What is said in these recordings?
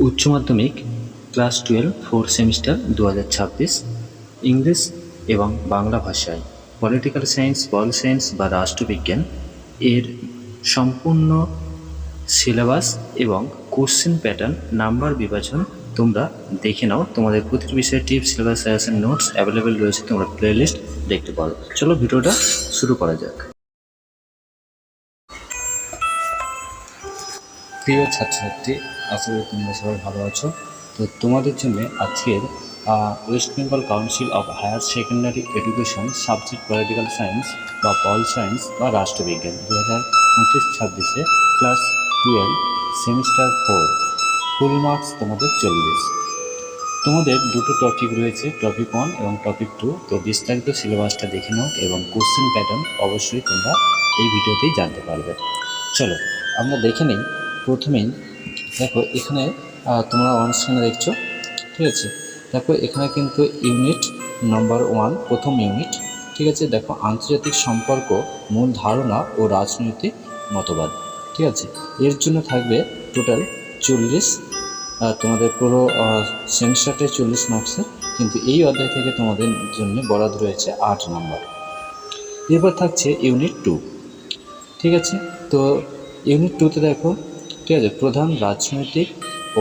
উচ্চ মাধ্যমিক, class twelve four semester দু হাজার ছাব্বিশ, ইংলিশ এবং বাংলা ভাষায়। পলিটিক্যাল সায়েন্স পল সায়েন্স বা রাষ্ট্রবিজ্ঞান এর সম্পূর্ণ সিলেবাস এবং কোশ্চেন প্যাটার্ন নাম্বার বিভাজন তোমরা দেখে নাও। তোমাদের প্রতিটি বিষয়ে tips syllabus suggestion notes available রয়েছে তোমরা প্লেলিস্ট দেখতে পারো। চলো ভিডিওটা শুরু করা যাক। প্রিয় ছাত্রছাত্রী আশা করি তোমরা সবাই ভালো আছো। তো তোমাদের জন্য আজকের West Bengal Council of Higher Secondary Education subject political science বা পল সায়েন্স বা রাষ্ট্রবিজ্ঞান দু হাজার পঁচিশ ছাব্বিশে class twelve semester four full marks তোমাদের চল্লিশ। তোমাদের দুটো টপিক রয়েছে টপিক ওয়ান এবং টপিক টু তো বিস্তারিত সিলেবাসটা দেখে নাও এবং কোশ্চেন প্যাটার্ন অবশ্যই তোমরা এই ভিডিওতেই জানতে পারবে। চলো, আমরা দেখে নিই। প্রথমেই দেখো, এখানে তোমরা অন স্ক্রিনে দেখছ, ঠিক আছে? দেখো, এখানে কিন্তু ইউনিট নাম্বার ওয়ান, প্রথম ইউনিট, ঠিক আছে? দেখো, আন্তর্জাতিক সম্পর্ক, মূল ধারণা ও রাজনৈতিক মতবাদ, ঠিক আছে? এর জন্য থাকবে টোটাল চল্লিশ তোমাদের পুরো সেমিস্টারটাই চল্লিশ মার্কসের কিন্তু এই অধ্যায় থেকে তোমাদের জন্য বরাদ রয়েছে আট নম্বর। এরপর থাকছে ইউনিট টু ঠিক আছে? তো ইউনিট টুতে দেখো ঠিক আছে প্রধান রাজনৈতিক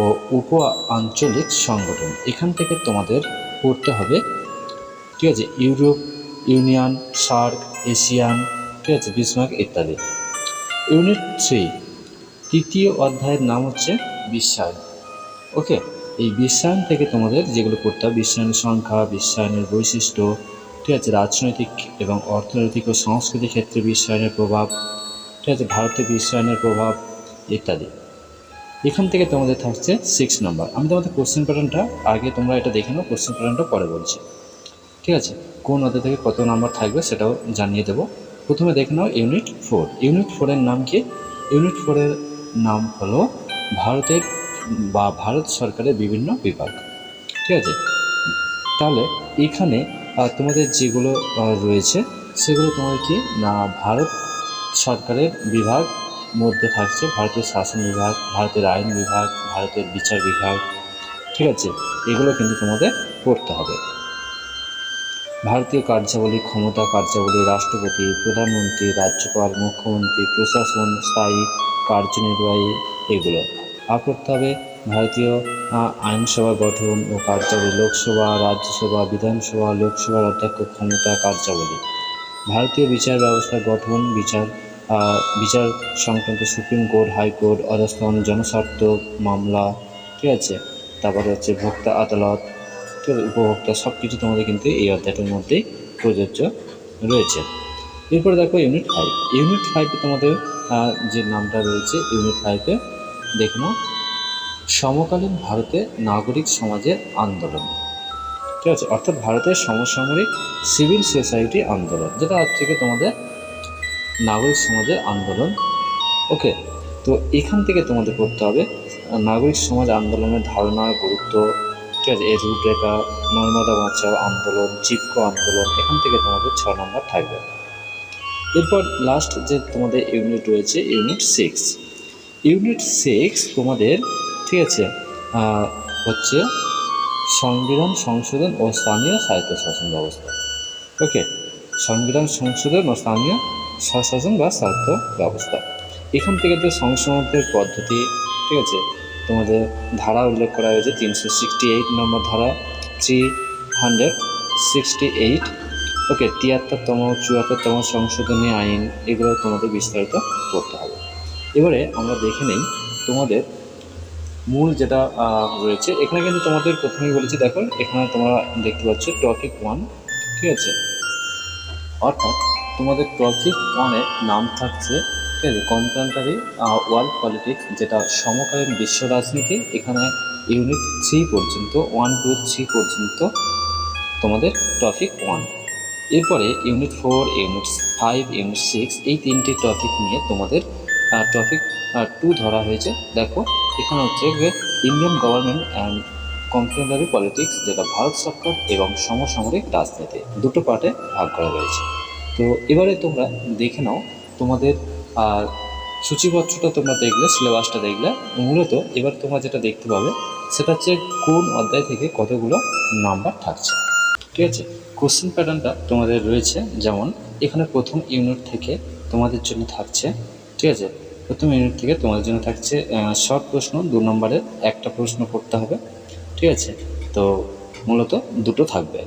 ও উপ আঞ্চলিক সংগঠন। এখান থেকে তোমাদের পড়তে হবে, ঠিক আছে, ইউরোপ, ইউনিয়ন, সার্ক, এশিয়ান, ঠিক আছে, বিসমার্ক ইত্যাদি। ইউনিট থ্রি, তৃতীয় অধ্যায়ের নাম হচ্ছে বিশ্বায়ন। ওকে, এই বিশ্বায়ন থেকে তোমাদের যেগুলো পড়তে হবে, বিশ্বায়নের সংখ্যা, বিশ্বায়নের বৈশিষ্ট্য, ঠিক আছে, রাজনৈতিক এবং অর্থনৈতিক ও সংস্কৃতি ক্ষেত্রে বিশ্বায়নের প্রভাব, ঠিক আছে, ভারতে বিশ্বায়নের প্রভাব ইত্যাদি। এখান থেকে তোমাদের থাকছে সিক্স নাম্বার আমি তোমাদের কোশ্চেন প্যাটার্নটা আগে তোমরা এটা দেখে নাও কোশ্চেন প্যাটার্নটা পরে বলছি। ঠিক আছে? কোন অধ্যায় থেকে কত নাম্বার থাকবে সেটাও জানিয়ে দেবো। প্রথমে দেখে নাও ইউনিট ফোর ইউনিট ফোরের নাম কি? ইউনিট ফোরের নাম হলো ভারতের বা ভারত সরকারের বিভিন্ন বিভাগ। ঠিক আছে? তাহলে এখানে তোমাদের যেগুলো রয়েছে, সেগুলো তোমাদের কি? না, ভারত সরকারের বিভাগ মধ্যে থাকছে ভারতের শাসন বিভাগ, ভারতের আইন বিভাগ, ভারতের বিচার বিভাগ। ঠিক আছে? এগুলো কিন্তু তোমাদের পড়তে হবে। ভারতীয় কার্যাবলী, ক্ষমতা কার্যাবলী, রাষ্ট্রপতি, প্রধানমন্ত্রী, রাজ্যপাল, মুখ্যমন্ত্রী, প্রশাসন, স্থায়ী কার্যনির্বাহী, এগুলো। আর করতে হবে ভারতীয় আইনসভা গঠন ও কার্যাবলী, লোকসভা, রাজ্যসভা, বিধানসভা, লোকসভার অধ্যক্ষ ক্ষমতা কার্যাবলী। ভারতীয় বিচার ব্যবস্থা গঠন, বিচার বিচার সংক্রান্ত সুপ্রিম কোর্ট হাইকোর্ট অধস্থান জনস্বার্থ মামলা, ঠিক আছে? তারপরে হচ্ছে ভোক্তা আদালত উপভোক্তা সব কিছু তোমাদের কিন্তু এই অধ্যায়টার মধ্যেই প্রযোজ্য রয়েছে। এরপরে দেখো ইউনিট ফাইভ। ইউনিট ফাইভে তোমাদের যে নামটা রয়েছে, ইউনিট ফাইভে দেখে সমকালীন ভারতে নাগরিক সমাজের আন্দোলন, ঠিক আছে? অর্থাৎ ভারতের সমসাময়িক সিভিল সোসাইটি আন্দোলন, যেটা থেকে তোমাদের নাগরিক সমাজের আন্দোলন। ওকে, তো এখান থেকে তোমাদের করতে হবে, নাগরিক সমাজ আন্দোলনের ধারণা গুরুত্ব, ঠিক আছে? এর রূপরেখা, নর্মদা বাঁচাও আন্দোলন চিপকো আন্দোলন, এখান থেকে তোমাদের ছ নম্বর থাকবে। এরপর লাস্ট যে তোমাদের ইউনিট রয়েছে ইউনিট সিক্স ইউনিট সিক্স তোমাদের, ঠিক আছে হচ্ছে সংবিধান সংশোধন ও স্থানীয় স্বায়ত্তশাসন ব্যবস্থা। ওকে, সংবিধান সংশোধন ও স্থানীয় স্বশাসন বা স্বার্থ ব্যবস্থা। এখান থেকে যে সংশোধনের পদ্ধতি, ঠিক আছে? তোমাদের ধারা উল্লেখ করা হয়েছে তিনশো সিক্সটি এইট নম্বর ধারা three hundred sixty eight okay তিয়াত্তরতম, চুয়াত্তরতম সংশোধনী আইন, এগুলো তোমাদের বিস্তারিত করতে হবে। এবারে আমরা দেখে নেই তোমাদের মূল যেটা রয়েছে। এখানে কিন্তু তোমাদের প্রথমেই বলেছি, দেখো, এখানে তোমরা দেখতে পাচ্ছ টপিক ওয়ান ঠিক আছে? অর্থাৎ তোমাদের টপিক ওয়ানের নাম থাকছে, ঠিক আছে কন্টেম্পারারি ওয়ার্ল্ড পলিটিক্স যেটা সমকালীন বিশ্ব রাজনীতি, এখানে ইউনিট থ্রি পর্যন্ত ওয়ান টু থ্রি পর্যন্ত তোমাদের টপিক ওয়ান এরপরে unit four unit five unit six এই তিনটি টপিক নিয়ে তোমাদের টপিক টু ধরা হয়েছে। দেখো, এখানে হচ্ছে Indian government and contemporary politics যেটা ভারত সরকার এবং সমসাময়িক রাজনীতি, দুটো পার্টে ভাগ করা রয়েছে তো এবারে তোমরা দেখে নাও তোমাদের সূচিপত্রটা তোমরা দেখলে, সিলেবাসটা দেখলে, মূলত এবার তোমরা যেটা দেখতে পাবে, সেটা হচ্ছে কোন অধ্যায় থেকে কতগুলো নাম্বার থাকছে। ঠিক আছে? কোশ্চেন প্যাটার্নটা তোমাদের রয়েছে, যেমন এখানে প্রথম ইউনিট থেকে তোমাদের জন্য থাকছে, ঠিক আছে? প্রথম ইউনিট থেকে তোমাদের জন্য থাকছে শর্ট প্রশ্ন, দু নম্বরের একটা প্রশ্ন করতে হবে, ঠিক আছে? তো মূলত দুটো থাকবে।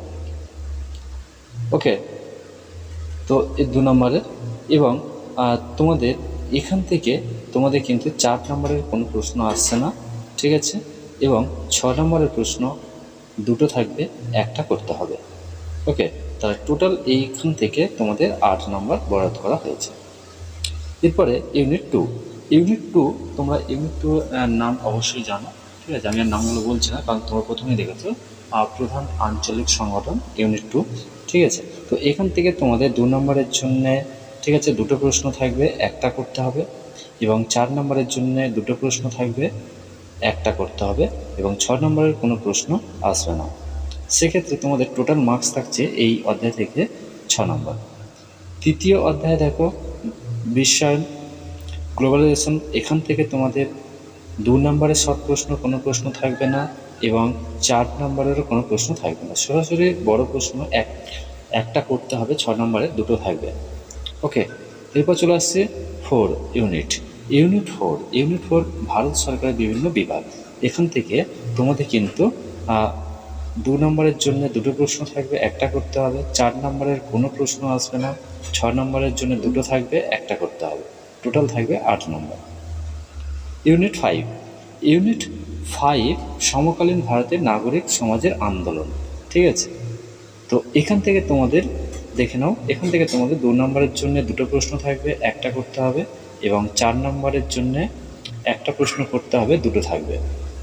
ওকে তো এই দু নম্বরের। এবং তোমাদের এখান থেকে তোমাদের কিন্তু চার নম্বরের কোনো প্রশ্ন আসছে না, ঠিক আছে? এবং ছ নম্বরের প্রশ্ন দুটো থাকবে, একটা করতে হবে। ওকে তাহলে টোটাল এইখান থেকে তোমাদের আট নম্বর বরাদ্দ করা হয়েছে। এরপরে ইউনিট টু ইউনিট টু তোমরা ইউনিট টু নাম অবশ্যই জানো, ঠিক আছে? আমি আর নামগুলো বলছি না, কারণ তোমরা প্রথমেই দেখেছ। প্রধান আঞ্চলিক সংগঠন ইউনিট টু ঠিক আছে? তো এখান থেকে তোমাদের দু নম্বরের জন্যে, ঠিক আছে, দুটো প্রশ্ন থাকবে, একটা করতে হবে এবং চার নম্বরের জন্য দুটো প্রশ্ন থাকবে, একটা করতে হবে এবং ছ নম্বরের কোনো প্রশ্ন আসবে না। সেক্ষেত্রে তোমাদের টোটাল মার্কস থাকছে এই অধ্যায় থেকে ছ নম্বর। তৃতীয় অধ্যায় দেখো, বিশ্বায়ন গ্লোবালাইজেশন এখান থেকে তোমাদের দু নম্বরের শর্ট প্রশ্ন, কোনো প্রশ্ন থাকবে না। এবং চার নম্বরেরও কোনো প্রশ্ন থাকবে না। সরাসরি বড় প্রশ্ন, এক, একটা করতে হবে, ছ নম্বরে দুটো থাকবে। ওকে, এরপর চলে আসছে four unit. Unit four unit four Bharat সরকারের বিভিন্ন বিভাগ। এখান থেকে তোমাদের কিন্তু দু নম্বরের জন্য দুটো প্রশ্ন থাকবে, একটা করতে হবে। চার নম্বরের কোনো প্রশ্ন আসবে না, ছ নম্বরের জন্য দুটো থাকবে, একটা করতে হবে। টোটাল থাকবে আট নম্বর। ইউনিট ফাইভ, ইউনিট ফাইভ সমকালীন ভারতের নাগরিক সমাজের আন্দোলন। ঠিক আছে? তো এখান থেকে তোমাদের দেখে নাও। এখান থেকে তোমাদের দু নম্বরের জন্য দুটো প্রশ্ন থাকবে, একটা করতে হবে এবং চার নম্বরের জন্য একটা প্রশ্ন করতে হবে, দুটো থাকবে।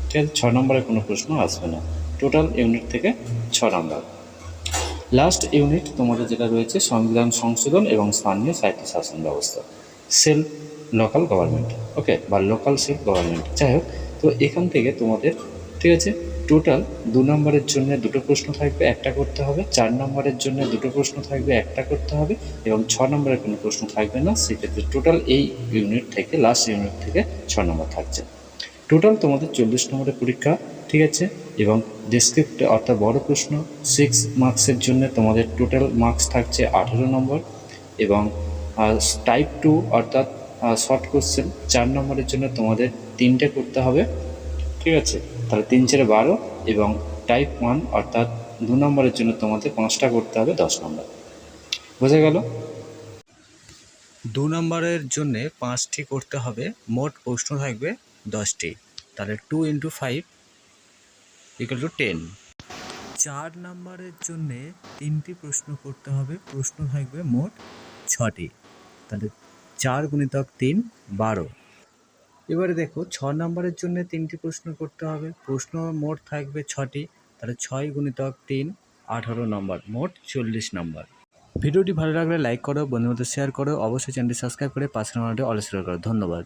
ঠিক আছে? ছ নম্বরে কোনো প্রশ্ন আসবে না। টোটাল ইউনিট থেকে ছ নম্বর। লাস্ট ইউনিট তোমাদের যেটা রয়েছে, সংবিধান সংশোধন এবং স্থানীয় স্বায়ত্ত শাসন ব্যবস্থা। সেলফ লোকাল গভর্নমেন্ট ওকে বা লোকাল সেলফ গভর্নমেন্ট যাই হোক তো এখান থেকে তোমাদের, ঠিক আছে? টোটাল দু নম্বরের জন্য দুটো প্রশ্ন থাকবে, একটা করতে হবে। চার নম্বরের জন্য দুটো প্রশ্ন থাকবে, একটা করতে হবে। এবং ছ নম্বরের কোনো প্রশ্ন থাকবে না, সেক্ষেত্রে টোটাল এই ইউনিট থেকে লাস্ট ইউনিট থেকে ছ নম্বর থাকছে। টোটাল তোমাদের চল্লিশ নম্বরের পরীক্ষা, ঠিক আছে? এবং ডেসক্রিপ্ট অর্থাৎ বড় প্রশ্ন সিক্স মার্কসের জন্য তোমাদের টোটাল মার্কস থাকছে আঠেরো নম্বর। এবং টাইপ টু অর্থাৎ শর্ট কোশ্চেন চার নম্বরের জন্য তোমাদের তিনটে করতে হবে, ঠিক আছে? তাহলে তিন চারে বারো এবং টাইপ ওয়ান অর্থাৎ দু নম্বরের জন্য তোমাদের পাঁচটা করতে হবে দশ নম্বর। বোঝা গেল? দু নম্বরের জন্য পাঁচটি করতে হবে, মোট প্রশ্ন থাকবে দশটি। তাহলে two into five equal to ten চার নম্বরের জন্যে তিনটি প্রশ্ন করতে হবে, প্রশ্ন থাকবে মোট ছটি। তাহলে চার গুণিতক তিন, বারো। এবারে দেখো, ছ নম্বরের জন্য তিনটি প্রশ্ন করতে হবে। প্রশ্ন মোট থাকবে ছটি, তাহলে ছয় গুণিতক তিন, আঠারো নম্বর, মোট চল্লিশ নম্বর। ভিডিওটি ভালো লাগলে লাইক করো, বন্ধুদের শেয়ার করো, অবশ্যই চ্যানেলটি সাবস্ক্রাইব করে পাশের নাম্বারটি শেয়ার করো ধন্যবাদ।